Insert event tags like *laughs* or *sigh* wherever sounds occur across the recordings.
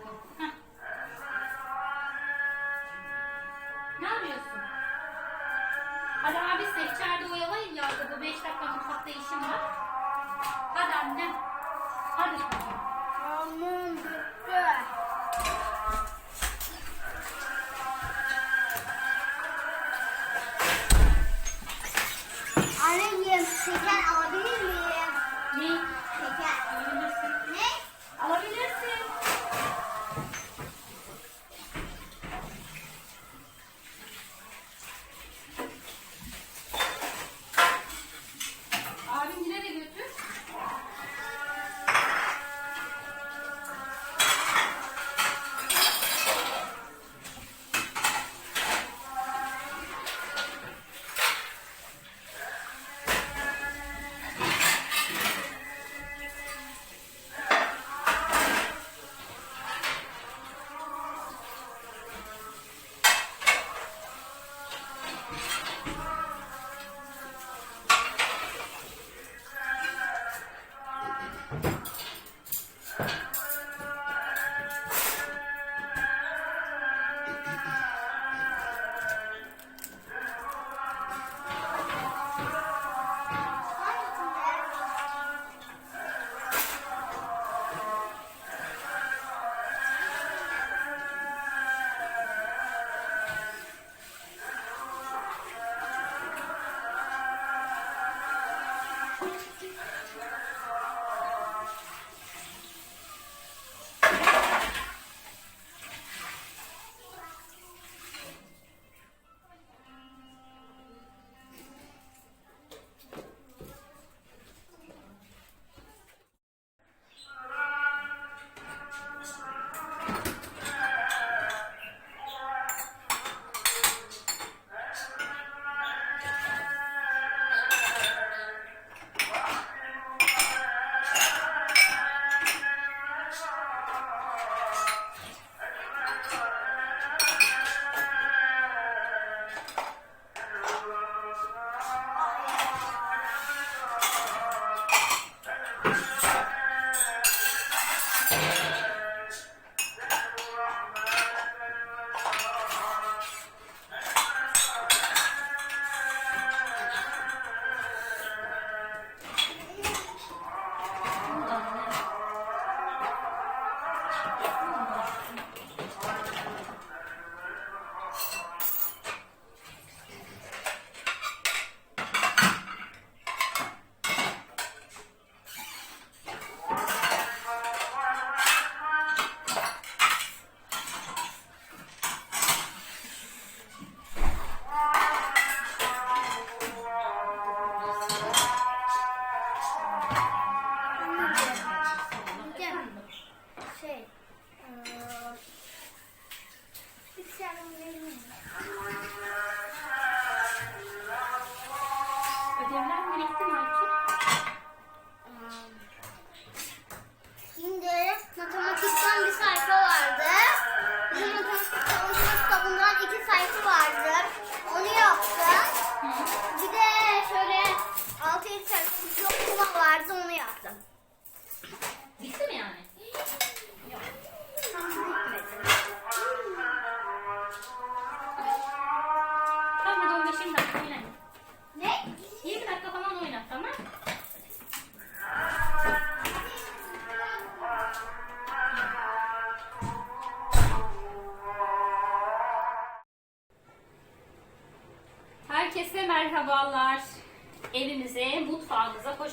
aşkım? Ne arıyorsun? Hadi abi size içeride oyalayın ya. Bu beş dakika mutfakta işim var. Hadi annem. Hadi. Aman bitti.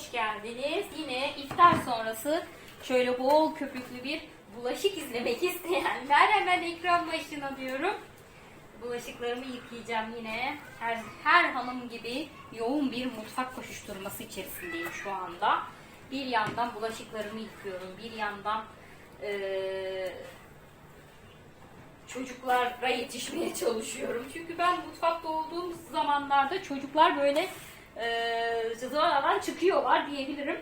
Hoş geldiniz. Yine iftar sonrası şöyle bol köpüklü bir bulaşık izlemek *laughs* isteyenler hemen ekran başına diyorum. Bulaşıklarımı yıkayacağım yine. Her, her hanım gibi yoğun bir mutfak koşuşturması içerisindeyim şu anda. Bir yandan bulaşıklarımı yıkıyorum. Bir yandan eee çocuklara yetişmeye çalışıyorum. Çünkü ben mutfakta olduğum zamanlarda çocuklar böyle e, çıkıyorlar diyebilirim.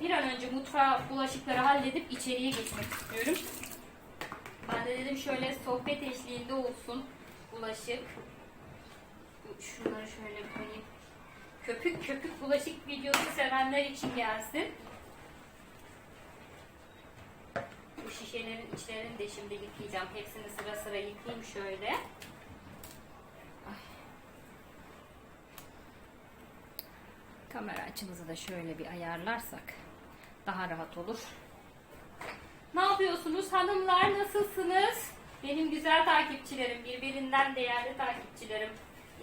Bir an önce mutfağa bulaşıkları halledip içeriye geçmek istiyorum. Ben de dedim şöyle sohbet eşliğinde olsun bulaşık. Şunları şöyle koyayım. Köpük köpük bulaşık videosu sevenler için gelsin. Bu şişelerin içlerini de şimdi yıkayacağım. Hepsini sıra sıra yıkayayım şöyle. Kamera açımızı da şöyle bir ayarlarsak daha rahat olur. Ne yapıyorsunuz hanımlar? Nasılsınız? Benim güzel takipçilerim, birbirinden değerli takipçilerim.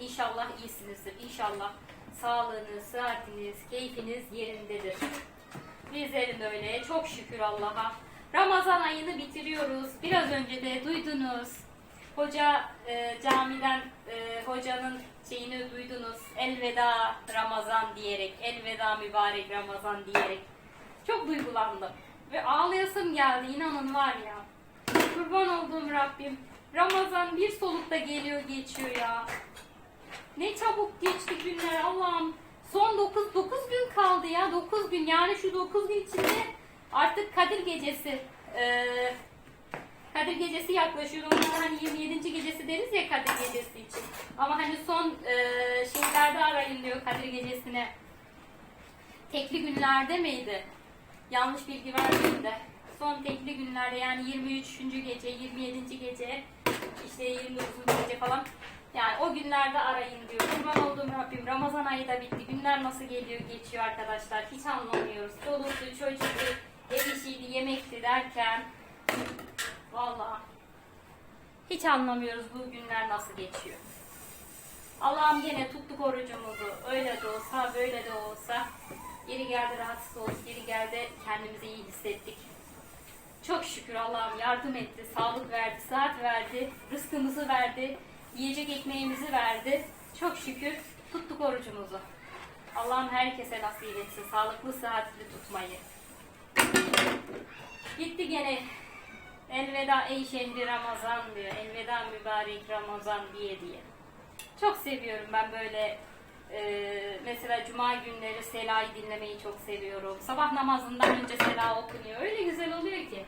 İnşallah iyisinizdir. İnşallah sağlığınız, sıhhatiniz, keyfiniz yerindedir. Bizlerin öyle. Çok şükür Allah'a. Ramazan ayını bitiriyoruz. Biraz önce de duydunuz. Hoca e, camiden e, hocanın şeyini duydunuz. Elveda Ramazan diyerek, elveda mübarek Ramazan diyerek. Çok duygulandım. Ve ağlayasım geldi. inanın var ya. Kurban olduğum Rabbim. Ramazan bir solukta geliyor geçiyor ya. Ne çabuk geçti günler Allah'ım. Son 9 9 gün kaldı ya. 9 gün. Yani şu 9 gün içinde artık Kadir gecesi eee Kadir gecesi yaklaşıyor. Normalde hani 27. gecesi deriz ya Kadir gecesi için. Ama hani son eee şeylerde arayın diyor Kadir gecesine. Tekli günlerde miydi? Yanlış bilgi vermeyeyim de. Son tekli günlerde yani 23. gece, 27. gece, işte 29. gece falan. Yani o günlerde arayın diyor. Kurban olduğum Rabbim Ramazan ayı da bitti. Günler nasıl geliyor geçiyor arkadaşlar. Hiç anlamıyoruz. Çoluktu, çocuktu, ev işiydi, yemekti derken. Vallahi hiç anlamıyoruz bu günler nasıl geçiyor. Allah'ım yine tuttuk orucumuzu. Öyle de olsa, böyle de olsa. Yeri geldi rahatsız olduk, yeri geldi kendimizi iyi hissettik. Çok şükür Allah'ım yardım etti, sağlık verdi, sıhhat verdi, rızkımızı verdi, yiyecek ekmeğimizi verdi. Çok şükür tuttuk orucumuzu. Allah'ım herkese nasip etsin sağlıklı, sıhhatli tutmayı. Gitti gene elveda ey şehri Ramazan diyor, elveda mübarek Ramazan diye diye. Çok seviyorum ben böyle e, mesela cuma günleri Sela'yı dinlemeyi çok seviyorum. Sabah namazından önce Sela okunuyor. Öyle güzel oluyor ki.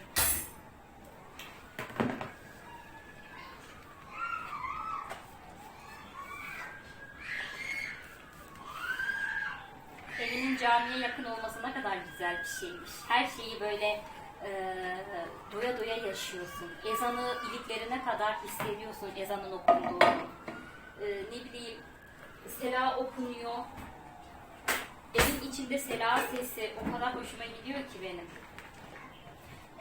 Evinin camiye yakın olması ne kadar güzel bir şeymiş. Her şeyi böyle e, doya doya yaşıyorsun. Ezanı iliklerine kadar hissediyorsun ezanın okunduğunu. E, ne bileyim Sela okunuyor. Evin içinde Sela sesi o kadar hoşuma gidiyor ki benim.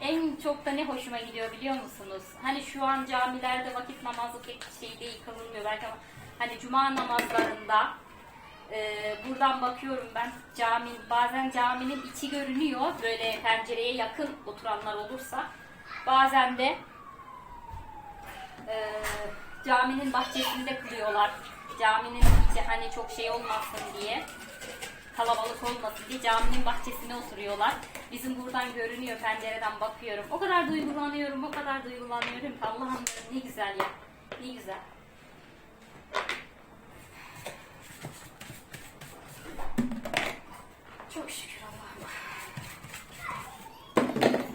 En çok da ne hoşuma gidiyor biliyor musunuz? Hani şu an camilerde vakit namazı pek şey değil kılınmıyor belki ama hani cuma namazlarında e, buradan bakıyorum ben cami bazen caminin içi görünüyor böyle pencereye yakın oturanlar olursa bazen de e, caminin bahçesinde kılıyorlar caminin içi hani çok şey olmasın diye kalabalık olmasın diye caminin bahçesine oturuyorlar. Bizim buradan görünüyor pencereden bakıyorum. O kadar duygulanıyorum, o kadar duygulanıyorum Allah'ım ne güzel ya. Ne güzel. Çok şükür Allah'ım.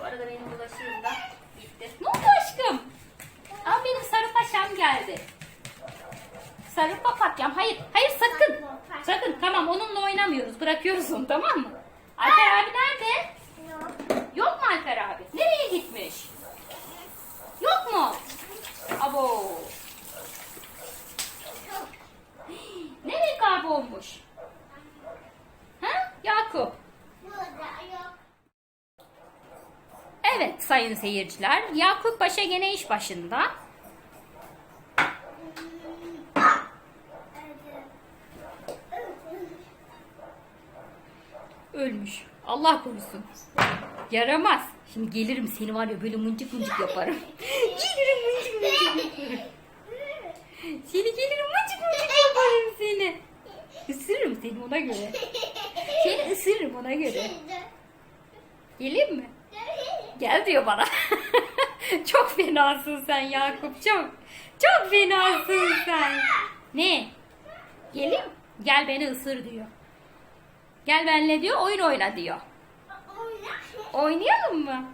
Bu arada benim bulaşığım da bitti. Ne oldu aşkım? Aa benim sarı paşam geldi. Sarı papatyam. Hayır, hayır sakın. Sakın tamam onunla oynamıyoruz. Bırakıyoruz onu tamam mı? Alper abi nerede? Yok mu Alper abi? Nereye gitmiş? Yok mu? Abo. *gasps* Nereye kaybolmuş? Yakup. Evet sayın seyirciler. Yakup Paşa gene iş başında. Ölmüş. Allah korusun. Yaramaz. Şimdi gelirim seni var ya böyle mıncık mıncık yaparım. *laughs* gelirim mıncık mıncık yaparım. Seni gelirim mıncık mıncık yaparım seni. Isırırım seni ona göre. Seni ısırırım ona göre. Geleyim mi? Gel diyor bana. *laughs* çok fenasın sen Yakup çok. Çok fenasın sen. Ne? Geleyim. Gel beni ısır diyor. Gel benimle diyor oyun oyna diyor. Oynayalım mı?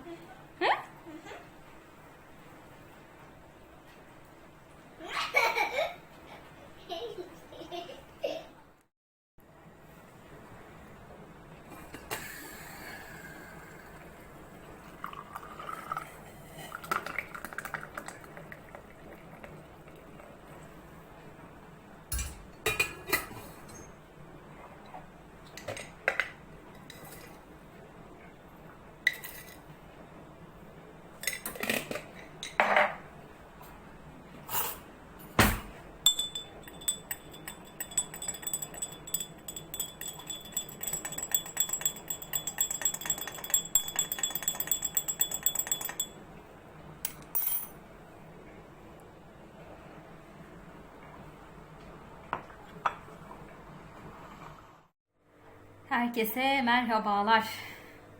Herkese merhabalar.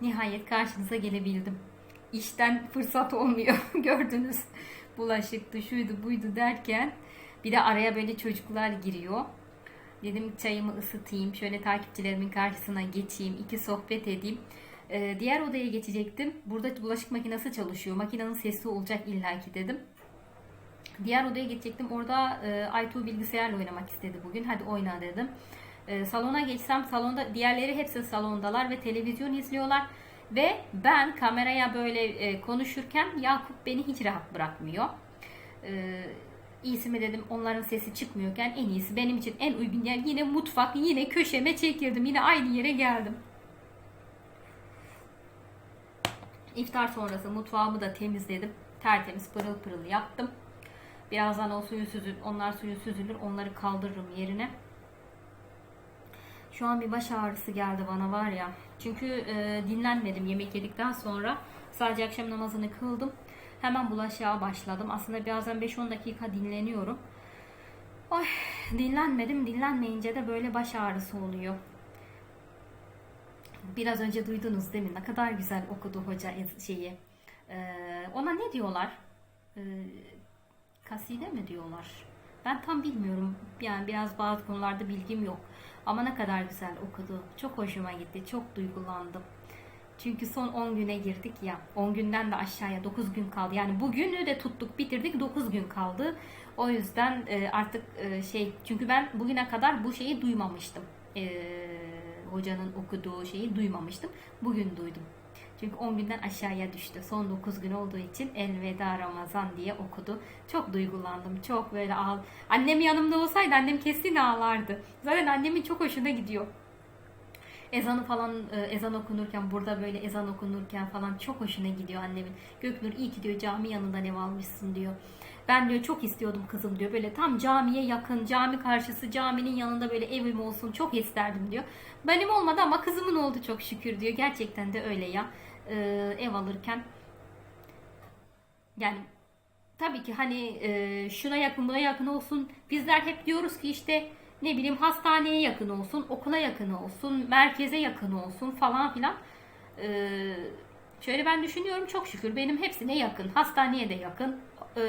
Nihayet karşınıza gelebildim. İşten fırsat olmuyor. *laughs* Gördünüz. Bulaşıktı, şuydu, buydu derken bir de araya böyle çocuklar giriyor. Dedim çayımı ısıtayım, şöyle takipçilerimin karşısına geçeyim, iki sohbet edeyim. Ee, diğer odaya geçecektim. Burada bulaşık makinesi çalışıyor. Makinenin sesi olacak illaki dedim. Diğer odaya geçecektim. Orada e, Aytuğ bilgisayarla oynamak istedi bugün. Hadi oyna dedim. E, salona geçsem salonda diğerleri hepsi salondalar ve televizyon izliyorlar. Ve ben kameraya böyle e, konuşurken Yakup beni hiç rahat bırakmıyor. E, iyisi mi dedim onların sesi çıkmıyorken en iyisi benim için en uygun yer yine mutfak yine köşeme çekildim yine aynı yere geldim. İftar sonrası mutfağımı da temizledim. Tertemiz pırıl pırıl yaptım. Birazdan o suyu süzül, onlar suyu süzülür. Onları kaldırırım yerine. Şu an bir baş ağrısı geldi bana var ya. Çünkü e, dinlenmedim yemek yedikten sonra. Sadece akşam namazını kıldım. Hemen bulaşığa başladım. Aslında birazdan 5-10 dakika dinleniyorum. Ay dinlenmedim. Dinlenmeyince de böyle baş ağrısı oluyor. Biraz önce duydunuz değil mi? Ne kadar güzel okudu hoca şeyi. Ee, ona ne diyorlar? Ee, kaside mi diyorlar? Ben tam bilmiyorum. Yani biraz bazı konularda bilgim yok. Ama ne kadar güzel okudu. Çok hoşuma gitti. Çok duygulandım. Çünkü son 10 güne girdik ya. 10 günden de aşağıya 9 gün kaldı. Yani bugünü de tuttuk, bitirdik. 9 gün kaldı. O yüzden e, artık e, şey çünkü ben bugüne kadar bu şeyi duymamıştım. E, hocanın okuduğu şeyi duymamıştım. Bugün duydum. Çünkü 10 günden aşağıya düştü. Son 9 gün olduğu için Elveda Ramazan diye okudu. Çok duygulandım. Çok böyle ağl. Annem yanımda olsaydı annem kesin ağlardı. Zaten annemin çok hoşuna gidiyor. Ezanı falan e, ezan okunurken burada böyle ezan okunurken falan çok hoşuna gidiyor annemin. Göknur iyi ki diyor cami yanından ev almışsın diyor. Ben diyor çok istiyordum kızım diyor. Böyle tam camiye yakın, cami karşısı, caminin yanında böyle evim olsun çok isterdim diyor. Benim olmadı ama kızımın oldu çok şükür diyor. Gerçekten de öyle ya. Ee, ev alırken yani tabii ki hani e, şuna yakın buna yakın olsun. Bizler hep diyoruz ki işte ne bileyim hastaneye yakın olsun, okula yakın olsun, merkeze yakın olsun falan filan. Ee, şöyle ben düşünüyorum çok şükür benim hepsine yakın. Hastaneye de yakın, e,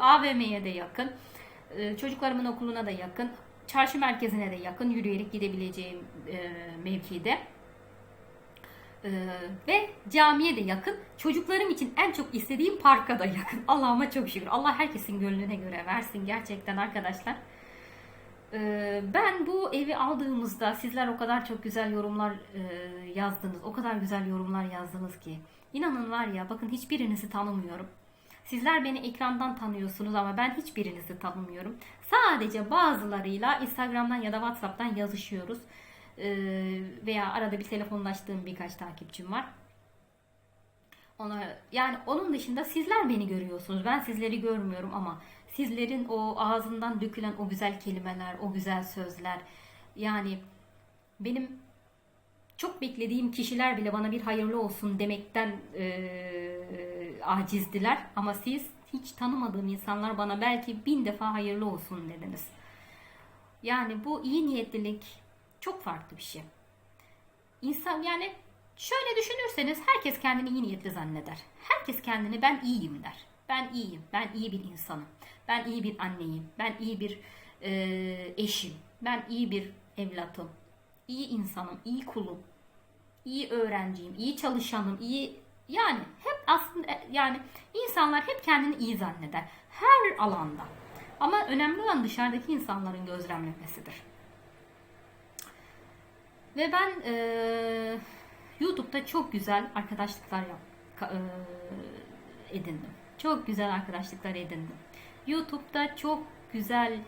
AVM'ye de yakın, e, çocuklarımın okuluna da yakın, çarşı merkezine de yakın, yürüyerek gidebileceğim e, mevkide. Ee, ve camiye de yakın. Çocuklarım için en çok istediğim parka da yakın. *laughs* Allah'ıma çok şükür. Allah herkesin gönlüne göre versin gerçekten arkadaşlar. Ee, ben bu evi aldığımızda sizler o kadar çok güzel yorumlar e, yazdınız. O kadar güzel yorumlar yazdınız ki. İnanın var ya bakın hiçbirinizi tanımıyorum. Sizler beni ekrandan tanıyorsunuz ama ben hiçbirinizi tanımıyorum. Sadece bazılarıyla Instagram'dan ya da WhatsApp'tan yazışıyoruz. Ee, veya arada bir telefonlaştığım birkaç takipçim var. Ona, yani onun dışında sizler beni görüyorsunuz. Ben sizleri görmüyorum ama sizlerin o ağzından dökülen o güzel kelimeler, o güzel sözler yani benim çok beklediğim kişiler bile bana bir hayırlı olsun demekten eee, acizdiler. Ama siz hiç tanımadığım insanlar bana belki bin defa hayırlı olsun dediniz. Yani bu iyi niyetlilik çok farklı bir şey. İnsan yani şöyle düşünürseniz herkes kendini iyi niyetli zanneder. Herkes kendini ben iyiyim der. Ben iyiyim, ben iyi bir insanım. Ben iyi bir anneyim, ben iyi bir eee, eşim, ben iyi bir evlatım, iyi insanım, iyi kulum, iyi öğrenciyim, iyi çalışanım, iyi yani hep aslında yani insanlar hep kendini iyi zanneder her alanda. Ama önemli olan dışarıdaki insanların gözlemlemesidir. Ve ben eee, YouTube'da çok güzel arkadaşlıklar yap, eee, edindim. Çok güzel arkadaşlıklar edindim. YouTube'da çok güzel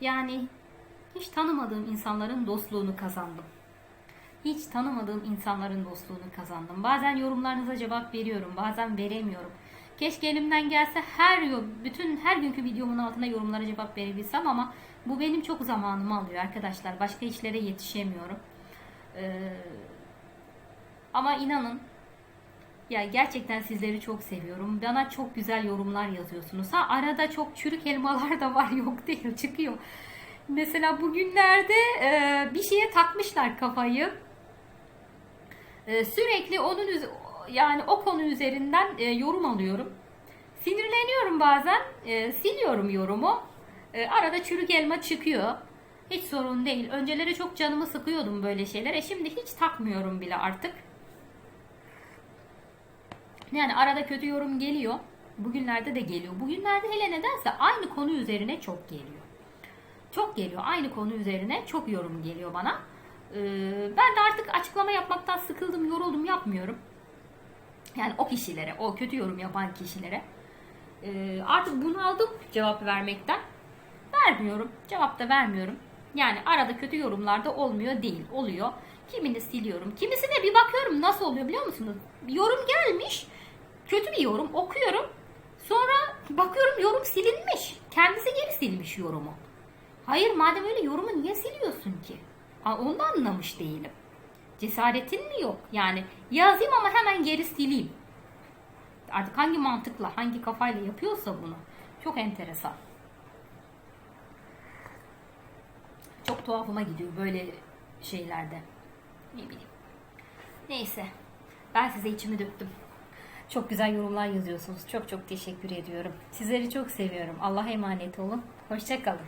yani hiç tanımadığım insanların dostluğunu kazandım. Hiç tanımadığım insanların dostluğunu kazandım. Bazen yorumlarınıza cevap veriyorum, bazen veremiyorum. Keşke elimden gelse her bütün her günkü videomun altına yorumlara cevap verebilsem ama bu benim çok zamanımı alıyor arkadaşlar. Başka işlere yetişemiyorum. Ee, ama inanın ya gerçekten sizleri çok seviyorum. Bana çok güzel yorumlar yazıyorsunuz. Ha arada çok çürük elmalar da var *laughs* yok değil çıkıyor. Mesela bugünlerde e, bir şeye takmışlar kafayı. E, sürekli onun yani o konu üzerinden e, yorum alıyorum. Sinirleniyorum bazen. e, siliyorum yorumu. E, arada çürük elma çıkıyor. Hiç sorun değil. Önceleri çok canımı sıkıyordum böyle şeylere. Şimdi hiç takmıyorum bile artık. Yani arada kötü yorum geliyor. Bugünlerde de geliyor. Bugünlerde hele nedense aynı konu üzerine çok geliyor. Çok geliyor. Aynı konu üzerine çok yorum geliyor bana. Ee, ben de artık açıklama yapmaktan sıkıldım, yoruldum, yapmıyorum. Yani o kişilere, o kötü yorum yapan kişilere. Ee, artık bunaldım cevap vermekten. Vermiyorum. Cevap da vermiyorum. Yani arada kötü yorumlar da olmuyor değil. Oluyor. Kimini siliyorum. Kimisine bir bakıyorum nasıl oluyor biliyor musunuz? Yorum gelmiş. Kötü bir yorum okuyorum. Sonra bakıyorum yorum silinmiş. Kendisi geri silmiş yorumu. Hayır madem öyle yorumu niye siliyorsun ki? Aa, Onu anlamış değilim. Cesaretin mi yok? Yani yazayım ama hemen geri sileyim. Artık hangi mantıkla, hangi kafayla yapıyorsa bunu. Çok enteresan. Çok tuhafıma gidiyor böyle şeylerde. Ne bileyim. Neyse. Ben size içimi döktüm. Çok güzel yorumlar yazıyorsunuz. Çok çok teşekkür ediyorum. Sizleri çok seviyorum. Allah'a emanet olun. Hoşçakalın.